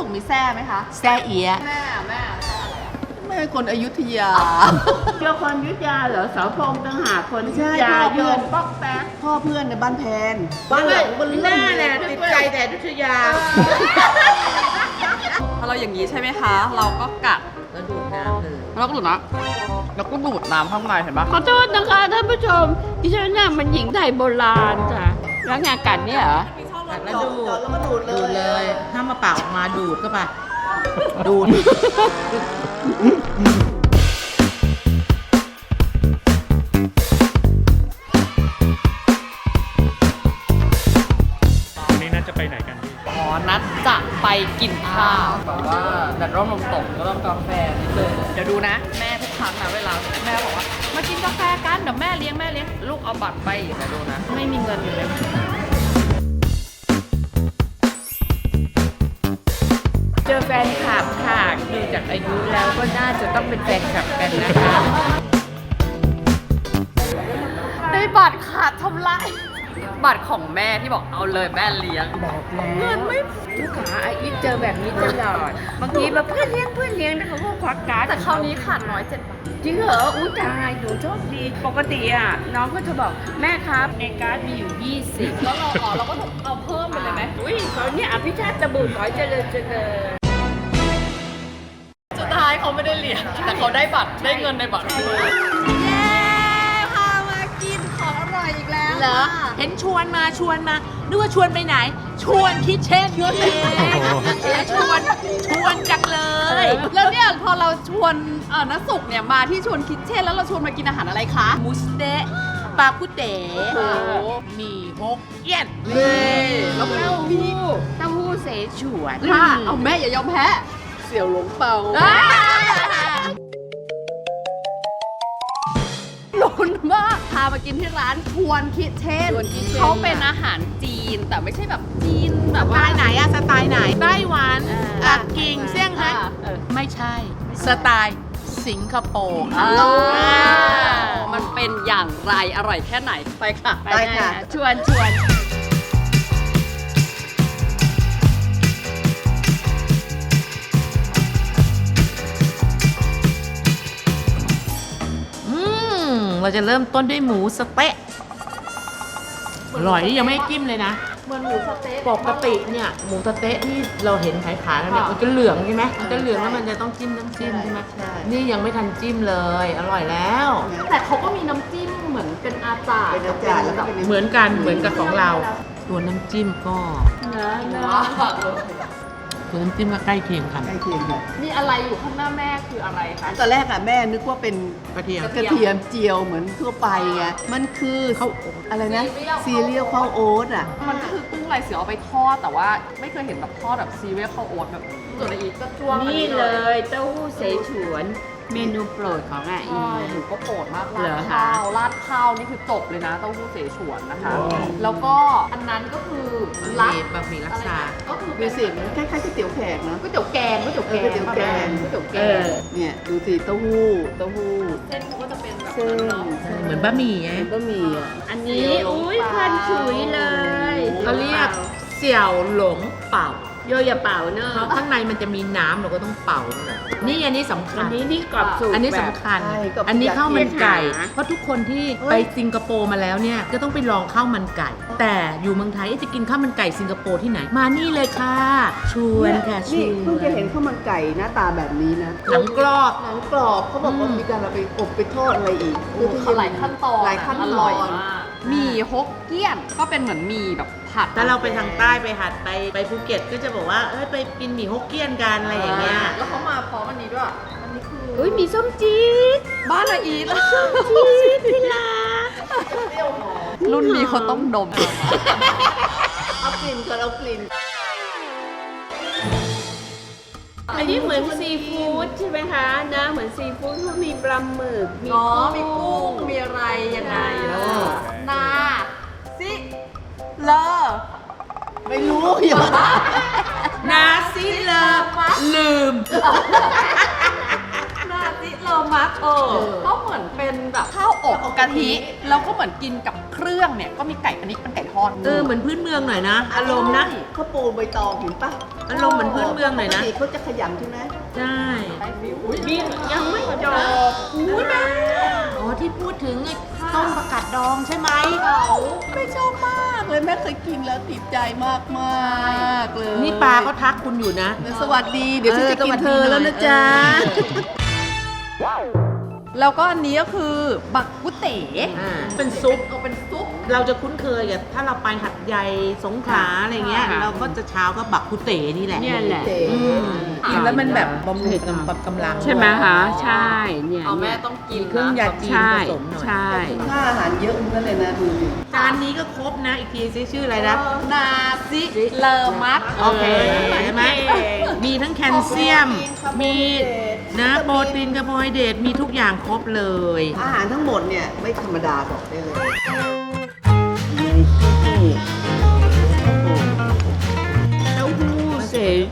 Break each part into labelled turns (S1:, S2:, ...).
S1: สุกมีแซ่ไหมคะ
S2: แซ่เอียะ
S1: แม่แม่
S3: แม่คนอยุธยา
S4: เจ้าคนยุทธยาเหรอเสาพงตั้งหากคน
S3: ใช่
S4: ยุทธยา
S3: พ่อ
S4: โย
S3: เพื่อน
S4: นป๊อกแป๊ก
S3: พ่อเพื่อนในบ้านแพนบ้านหลังบน
S2: แม่แหละติดใจแต่ดุทยา
S1: พอเราอย่างนี้ใช่ไหมคะ เราก็กัด
S2: แล้วดูดน้ำเลย
S1: แล้วก็ดูดนะแล้วก็ดูดน้ำข้างในเห็นปะ
S4: ขอโทษนะคะท่านผู้ชมดิฉันน่ะมันหญิงไทยโบราณจ้ะแล้วงานกัดเนี่ยเหรอ
S2: กัดแล้วดูด
S3: แล้วก็ดูดเล
S2: ดูด
S3: ย
S2: เลยห้ามมาปากออกมาดูดก็ไปดูด
S5: วันนี้น่าจะไปไหนกันพี่
S1: อ๋อนัดจะไปกินข้าวแบบว่าแดดร่มลมตกก็ต้องกาแฟนิดนึงเดี๋ยวดูนะ แม่ทุกครั้งนะเวลาแม่บอกว่ามากินกาแฟกันเดี๋ยวแม่เลี้ยงแม่เลี้ยงลูกเอาบัตรไปเดี๋ยวดูนะ ไม่มีเงินอยู่เลย
S4: จอแฟนคลับค่ะดูจากอายุแล้วก็น่าจะต้องเป็นแฟนคลับกันนะคะ
S1: ได้บัตรขาดทำลายบัตรของแม่ที่บอกเอาเลยแม่เลี้ยง
S4: บอกแล้วเงินไม่ลูกค้าอาอีฟเจอแบบนี้ตลอดบางทีแบบเพื่อนเลี้ยงเพื่อนเลี้ยงนะเขาก็ควักการ์ด
S1: แต่คราวนี้ขาดน้อยเจ็ดบาท
S4: จริงเหรออุ้ยตายหนูโชคดีปกติอะน้องก็จะบอกแม่ครับในการ์ดมีอยู่ 20
S1: แล้วเราอ๋อเราก็ต้องเอาเพิ่มไปเลยไหม
S4: อุ้ยเขาเนี่ยอภิชาติตะบุญขอให้เจริญเจริญ
S1: สุดท้าย เขาไม่ได้เลี้ยงแต่เขาได้บัตรได้เงินในบัตร
S3: เย้พามากินของอร่อยอีกแล้ว
S2: เหรอเห็นชวนมาชวนมานึกว่าชวนไปไหน ชวนคิดเช่นนี่เองชวนชวนจังเลย
S1: แล้วเนี่ยพอเราชวนเอ่อนักสุกเนี่ยมาที่ชวนคิดเช่นแล้วเราชวนมากินอาหารอะไรคะ
S2: หมูสะเต๊ะปลากุเต๋
S1: โอ้โห
S2: หมี่ฮกเอี้ยน
S1: แล้วก็
S4: เต้าหู้เต้าหู้เสฉวน
S1: ค่ะเอาแม่อย่ายอมแพ้
S3: เสี่ยวหลงเปา
S1: อ่าลุ้นมากพามากินที่ร้านชวนคิดเช่น
S3: ชวนคิดเช่น
S1: เขาเป็นอาหารจีนแต่ไม่ใช่แบบจีนแบบ
S2: สไต
S1: ว่า
S2: ล์ไหนอะสไตล์ไหนไต้หวัน
S1: อ่า
S2: ปักกิ่งเซี่ยงไฮ้
S1: อ่าเออ
S2: ไม่ใช่ สไตล์สิงคโปร์ค่ะ
S1: อ่ามันเป็นอย่างไรอร่อยแค่ไหนไปค่ะ
S3: ได้ค่ะ
S4: ชวนชวน
S2: เราจะเริ่มต้นด้วยหมูสะเต๊ะอร่อยนี่ยังไม่ได้จิ้มเลยนะ
S1: เหมือนหมูสะเต๊ะ
S2: ปกติเนี่ยหมูสะเต๊ะที่เราเห็นขายขายๆกันเนี่ย
S1: ค่ะ
S2: มันจะเหลืองใช่ไหมมันจะเหลืองแล้วมันจะต้องจิ้มน้ำจิ้มใช่ไหม
S3: ใช่
S2: นี่ยังไม่ทันจิ้มเลย อร่อยแล้ว
S1: แต่เขาก็มีน้ำจิ้มเหมือนเป็นอาจารย์
S3: เป็นอาจารย์แล้วก็เป็น
S2: เหมือนกันเหมือนกับของเรา ตัวน้ำจิ้มก็
S4: นะนะ
S1: ว้าว
S2: ตัวน้ำจิ้มก็ใกล้เคียงกัน
S3: ใกล้เคียงกัน
S1: มีอะไรอยู่ข้างหน้าแม่คืออะไรคะ
S3: ตอนแรกอะแม่นึกว่าเป็น
S2: กระเทียม
S3: กระเทียมเจียวเหมือนทั่วไปไงมันคือเขาอะไรนะซีเรียลข้าวโอ๊ตอะ
S1: มันก็คือกุ้งลายเสือเอาไปทอดแต่ว่าไม่เคยเห็นแบบทอดแบบซีเรียลข้าวโอ๊ตแบบส่วนอะไรอีกก็จ้วง
S4: นี่เลยเต้าหู้เสฉวน เมนูโปรดของอาอี
S1: ใช่หนูก็โปรดมาก
S4: เห
S1: ราร
S4: อ
S1: ด
S4: คะ
S1: ข้าวราดข้าวนี่คือจบเลยนะเต้าหู้เสฉวนนะคะ แล้วก็อันนั้นก็คือรัด
S2: บะหมี่ลักษา
S1: ก็คือ
S3: ดู
S1: เป็น
S3: สิมันคล้ายๆก๋วยเตี๋ยวแขกเนอะ
S1: ก๋วยเตี๋ยวแกงก๋วยเตี๋ยวแกง
S3: เออก๋วยเตี๋ยวแกง
S1: ก๋วยเตี๋ยวแก
S4: เองอ
S3: เนี่ยดูสิเต้าหู้เต้าหู้
S1: เส้นเขาก็จะเป็นแบบ
S3: เส้น
S1: เนาะ
S2: เหมือนบะหมี่ไง
S3: ก็มีอะ
S4: อันนี้ อุ้ยพันฉุยเลย
S2: เขาเรียกเสี่ยวหลงเป่า
S4: โยอย่าเป่าเนอะ
S2: เพราะข้างในมันจะมีน้ำเราก็ต้องเป่าด้วยนี่อันนี้สำคั
S4: อั
S2: ญ
S4: นนี้นี่กรอบสุก
S2: อันนี้
S4: แบบ
S2: สำคัญ
S3: ใช่กับ
S2: อันนี้ข้าวมันไก่
S4: อยากกินหา
S2: เพราะทุกคนที่ไปสิงคโปร์มาแล้วเนี่ยก็ต้องไปลองข้าวมันไก่ แต่อยู่เมืองไทยเอ๊ะจะกินข้าวมันไก่สิงคโปร์ที่ไหน มานี่เลยค่ะ ชวนค่ะช
S3: นี่
S2: ว
S3: เพิ่งจะเห็น
S2: น
S3: ข้าวมันไก่หน้าตาแบบนี้นะ
S2: หนังกรอบ
S3: หนังกรอบเขาบอกว่า
S2: อืม
S3: มีการเอาไปอบไปทอดอะไรอีก
S1: โอ้โหเขาหลายขั้นตอน
S3: หลายขั้นตอน
S1: อร่อยมาก หมี่ฮกเกี้ยนก็เป็นเหมือนหมี่แบบผัด
S2: ถ้าเราไปทางใต้ไปหัดไปไปภูเก็ตก็จะบอกว่าเอ้ยไปกินหมี่ฮกเกี้ยนกันอะไรอย่างเงี้ย
S1: แล้วเขามาพร้อมอันนี้ด้วย อันนี้คือ
S4: อุ้ยมีส้มจี๊ด
S1: บ้านละอีท
S4: จี๊ดที่รัก
S1: รุ่นนี้เขาต้องดม
S3: เอากลิ่นก่อนเอากลิ่น
S4: อันนี้เหมือนซีฟู้ดใช่ไหมคะนะเหมือนซีฟู้ดเขามีปลาหมึกมี
S1: อ๋อมีกุ้งมีอะไรยังไง
S4: เอ
S1: เอ
S4: อ
S1: อ นา ซิ เลอ
S3: ไม่รู้อย่ามา
S2: นาซิเลอลืม
S1: นาซิเลอมัสเออก็เหมือนเป็นแบบข้าวอบกะทิ แล้วก็เหมือนกินกับเครื่องเนี่ย ก็มีไก่อันนี้เป็นไก่ทอด
S2: เออเหมือนพื้นเมืองหน่อยนะ อารมณ์นะ
S3: ข้าวปูใบตองเห็นปะ
S2: อารมณ์เหมือนพื้นเมืองหน่อยนะ
S3: ปกติเขาจะขยำใช่ไหม
S2: ใช่
S4: มียังไม่จบ
S2: ดองใช่ไหม
S3: ไม่ชอบมากเลยแม่เคยกินแล้วติดใจมากมากๆเลย
S2: นี่ปลาเขาทักคุณอยู่นะ
S3: สวัสดี เดี๋ยวฉันจะกินเธอแล้วนะจ๊ะ
S1: แล้วก็อันนี้ก็คือบักกุเต๋
S2: อ่า เป็นซุป
S1: เอาเป็นซุป
S2: เราจะคุ้นเคยกับถ้าเราไปหัดใหญ่สงขลาอะไรเงี้ย
S4: ค่ะ
S2: เราก็จะเช้าก็บักคุเต๋นี่แหละ
S4: เนี่ยแหละ
S2: อืม กินแล้วมันแบบบำรุงกำลังกำลัง
S4: ใช่ไหมคะ ใช่เนี่ย
S1: เอาแม่
S4: เนี่ย
S1: ต้องกิน
S2: เครื่องยาจีน
S4: ใช่
S2: ผสมหน่อย
S4: ใช่
S3: ค่าอาหารเยอะเหมือนกันเลยนะดูดิ
S2: จานนี้ก็ครบนะ อีกทีซิชื่ออะไรนะ
S1: นาซิเลอมัส
S2: โอเคใช่ไหมมีทั้งแคลเซียม มีนะโปรตีนคาร์โบไฮเดรตมีทุกอย่างครบเลย
S3: อาหารทั้งหมดเนี่ย ไม่ธรรมดาบอกได้เลย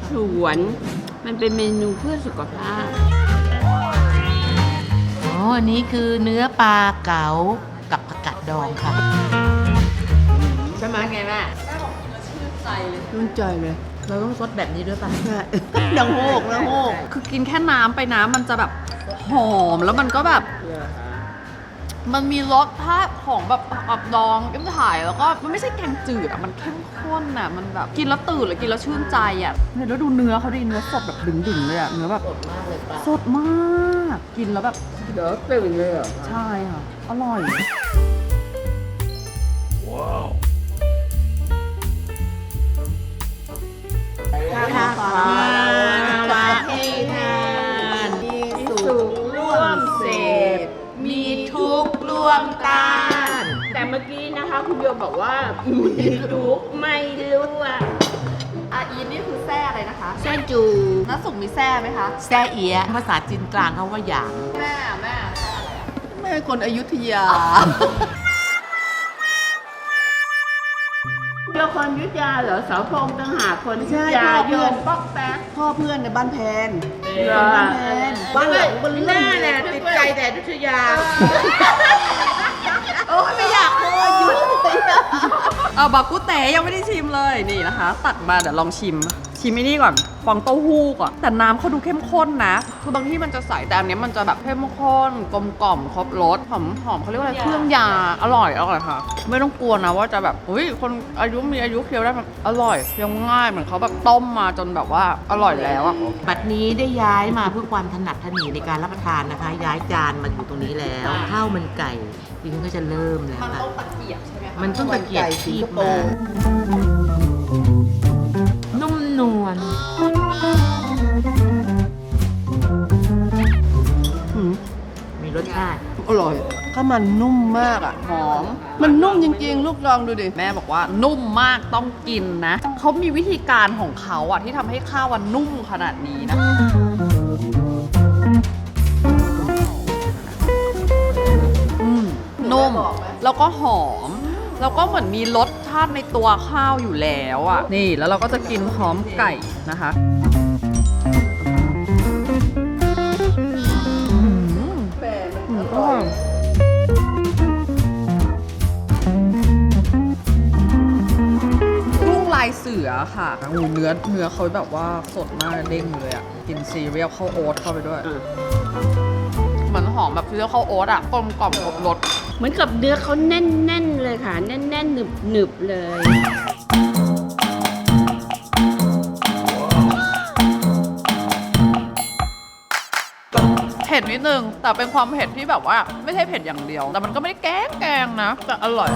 S4: ฉวน มันเป็นเมนูเพื่อสุขภาพ
S2: อ๋ออันนี้คือเนื้อปลาเก๋ากับผักกาดดองค่ะ
S1: ใช่ไหมไงแม่
S3: รุ่นใจเลย
S2: เราต้องซดแบบนี้ด้วยป่ะ
S3: ใช่ดังโฮกนะโฮก
S1: คือกินแค่น้ำไปน้ำมันจะแบบหอมแล้วมันก็แบบ มันมีรสชาติของแบบอับดองเอ็มถ่ายแล้วก็มันไม่ใช่แกงจืดอะมันเข้มข้นอะมันแบบกินแล้วตื่นหรือกินแล้วชื่นใจอะเนี่ยแล้วดูเนื้อเขาดิเนื้อสดแบบดึงๆเลยอะเนื้อแบบสดมากกินแล้วแบบ
S4: เดี๋ยวตื่นเลยเหรอ
S1: ใช่ค่ะอร่อย
S2: ค่ะว่าใวมต้าน
S4: แต่เมื่อกี้นะคะ คุณโยมบอกว่ามีทุกข์ไม่รู้อะ
S1: อาอีนนี่คือแซ่อะไรนะคะ
S2: แซ่จู
S1: น้าสุกมีแซ่ไหมคะ
S2: แซ่เอียะภาษาจีนกลางเขาว่าหยาง
S1: แม่แม่
S3: แม่คนอยุธยา
S4: เดียวคนยุทธยาเหรอเสาวพงษ์ต่างหากคน
S3: ไม่ใช่
S4: ยุทธยา
S3: พ่อเพื่
S4: โย
S3: อน
S4: มป๊อกแป๊ก
S3: พ่อเพื่อนในบ้านแพน
S4: เหรอ
S3: บ้านแพนบ้านหลังบน
S2: หน้าเนี่ยติดใจแต่ดุทยา
S3: โอ้ยไม่อยากเลยอยุธยา
S1: เออบากุเตยังไม่ได้ชิมเลยนี่นะคะ ตักมาเดี๋ยวลองชิม ชิมไอ้นี่ก่อน ฟองเต้าหู้ก่อน แต่น้ำเขาดูเข้มข้นนะ คือบางที่มันจะใส แต่อันเนี้ยมันจะแบบเข้มข้น กลมกล่อม ครบรส หอมหอมเขาเรียกว่าอะไร เครื่องยา อร่อยอร่อยค่ะ ไม่ต้องกลัวนะว่าจะแบบเฮ้ย คนอายุมีอายุเคี้ยวได้มันอร่อยเคี้ยวง่าย เหมือนเขาแบบต้มมาจนแบบว่าอร่อยแล้วอะ
S2: บัดนี้ได้ย้ายมาเพื่อความถนัดถนีในการรับประทานนะคะ ย้ายจานมาอยู่ตรงนี้แล้วข้าวมันไก่ดิฉันก็จะเริ่มแล้ว
S1: มัน
S2: ค่ะ
S1: ต้องตะเกียบใช่ไหมคะ
S2: มันต้องตะเกียบ
S3: ไก่สิ
S2: คี
S3: งค
S2: บ
S3: โป
S2: มา
S3: ร์
S2: นุ่มน วล
S3: หืม
S2: มีรสชาติ
S3: อร่อยข้าวมันนุ่มมากอะ
S1: หอม
S3: มันนุ่มจริงๆ ลูกลองดูดิ
S1: แม่บอกว่านุ่มมากต้องกินนะ เขามีวิธีการของเขาอะที่ทำให้ข้าวมันนุ่มขนาดนี้นะอืมนุ่ม แล้วก็หอม แล้วก็เหมือนมีรสชาติในตัวข้าวอยู่แล้วอะนี่แล้วเราก็จะกินพร้อมไก่นะคะอืมอืมอร่อยกุ้งลายเสือค่ะโอ้เนื้อเนื้อเขาแบบว่าสดมากเด้งเลยอะกินซีเรียลข้าวโอ๊ตเข้าไปด้วย เหมือนหอมแบบซีเรียลข้าวโอ๊ตอะกลมกล่อมครบรส
S4: เหมือนกับเนื้อเขาแน่นๆเลยค่ะ แน่นๆหนึบหนึบๆเลย
S1: เผ็ดนิดนึงแต่เป็นความเผ็ดที่แบบว่า ไม่ใช่เผ็ดอย่างเดียว แต่มันก็ไม่ได้แกงแกงนะแต่อร่อย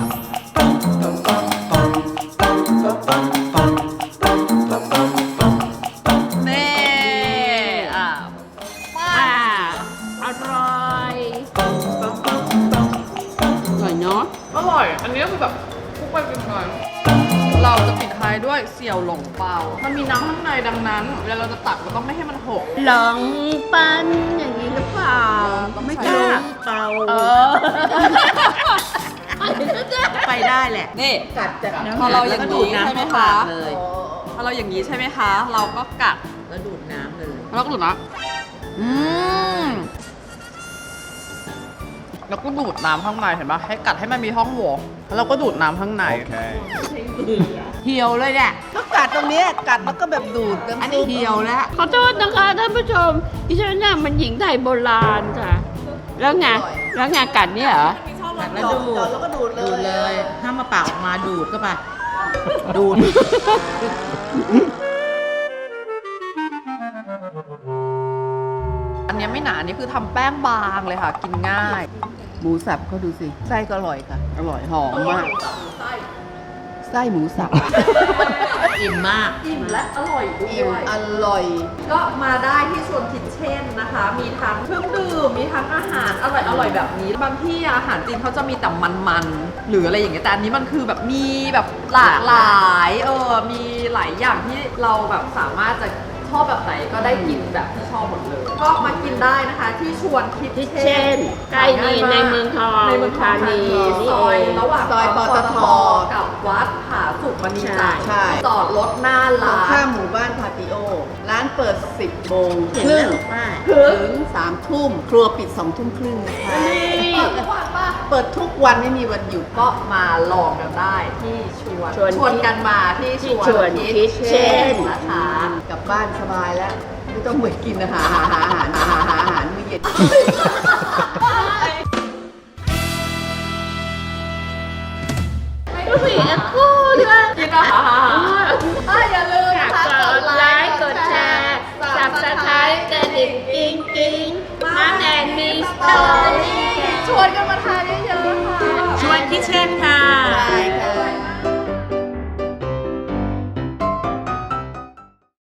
S1: หกห
S4: ลงปันอย่างนี้หรือเปล่า
S1: ไม่กล้า
S2: เปล่า
S1: เออ
S2: ไปได้แหละ
S1: นี่
S3: กัดจาก
S1: พอเราอย่างนี้
S2: นี้
S1: ใช่ไหม
S2: เข้า
S1: คะ
S2: ปากเลย
S1: พอเราอย่างนี้ใช่ไหมคะ เราก็กัด
S2: แล้วดูดน้ำเลย
S1: แล้วก็ดูดนะอืม แล้วก็ดูดน้ำข้างในเห็นปะให้กัดให้มันมีช่องโหว่แล้วเราก็ดูดน้ำข้างใน
S2: เหี่ยวเลยเนี่ย
S3: ก็กัดตรงเนี้ยกัดแล้วก็แบบดูดน้ำ
S2: อันนี้
S3: ซุป
S2: เหี่ยวแล้ว
S4: ขอโทษนะคะท่านผู้ชมดิฉันน่ะมันหญิงไทยโบราณค่ะ แล้วไงแล้วไงกัดเนี่ยเหรอ
S2: กัดแล้วดูด
S3: แล้วก็ดูดเล
S2: ดูด
S3: ย
S2: เลยถ้ามาปากออกมาดูดก็ไปดูด
S1: อันเนี้ยไม่หนาอันนี้คือทำแป้งบางเลยค่ะ กินง่าย
S3: หมูสับก็ดูสิ ไส้ก็อร่อยค่ะ อร่อยหอมมาก ไส้หมูสับ
S2: อิ่มมาก
S1: อิ่มและอร่อยด้
S3: อิ่ม
S1: วย
S3: อร่อย
S1: ก็มาได้ที่ชวนคิทเช่นนะคะ มีทั้งเครื่องดื่ม มีทั้งอาหารอร่อยอร่อยแบบนี้ บางที่อาหารจีนเขาจะมีแต่มันๆ หรืออะไรอย่างเงี้ย แต่อันนี้มันคือแบบมีแบบหลากหลาย เออ มีหลายอย่างที่เราแบบสามารถจะ ชอบแบบไหนก็ได้กินแบบที่ชอบหมดเลย ก็มากินได้นะคะ ที่ชวนคิท
S4: เช่นใกล้นี่ในเมืองทอง
S1: ในเมืองทอง
S4: ธานีนี่
S1: ซอย
S4: เอง
S1: ระหว่าง
S3: ซอยปตท
S1: กับวัดผาสุกมณีจักร
S3: ใช่
S1: จอดรถหน้า
S3: ตรง
S1: ร้า
S3: ข้านมหมู่บ้านพาติโอ ร้านเปิด 10โมง
S2: เห็น
S3: ค
S2: แล้
S3: รึ่ง
S2: วป้า
S3: ถึง3ทุ่มครัวปิด2ทุ่มครึ่งนะคะ
S1: เปิดทุกวันป่ะ
S3: เปิดทุกวันไม่มีวันหยุด
S1: ก็มาลองกันได้ที่ชวน
S4: ชวน
S1: ชวนกันมาที่ช
S4: ที่
S1: วน
S4: ชวน Kitchen
S1: นะคะ
S3: กลับบ้านสบายแล้ว ไม่ต้องเหมือนกินอาหารอาหารอาหารอาหารอาหารมื้อเย็น
S4: ผู้หญิงอะคู่ด้วย
S1: กินอาหารอะอย่าลืมนะคะ
S4: กดไลค์ กดแชร์สับสไครต์กระดิ่งกิ้งกิ้งมาแนนมีสตอรี่
S1: ชวนกันมาทาน
S2: พี่เช่นค่ะ
S3: ใช่ค่ะ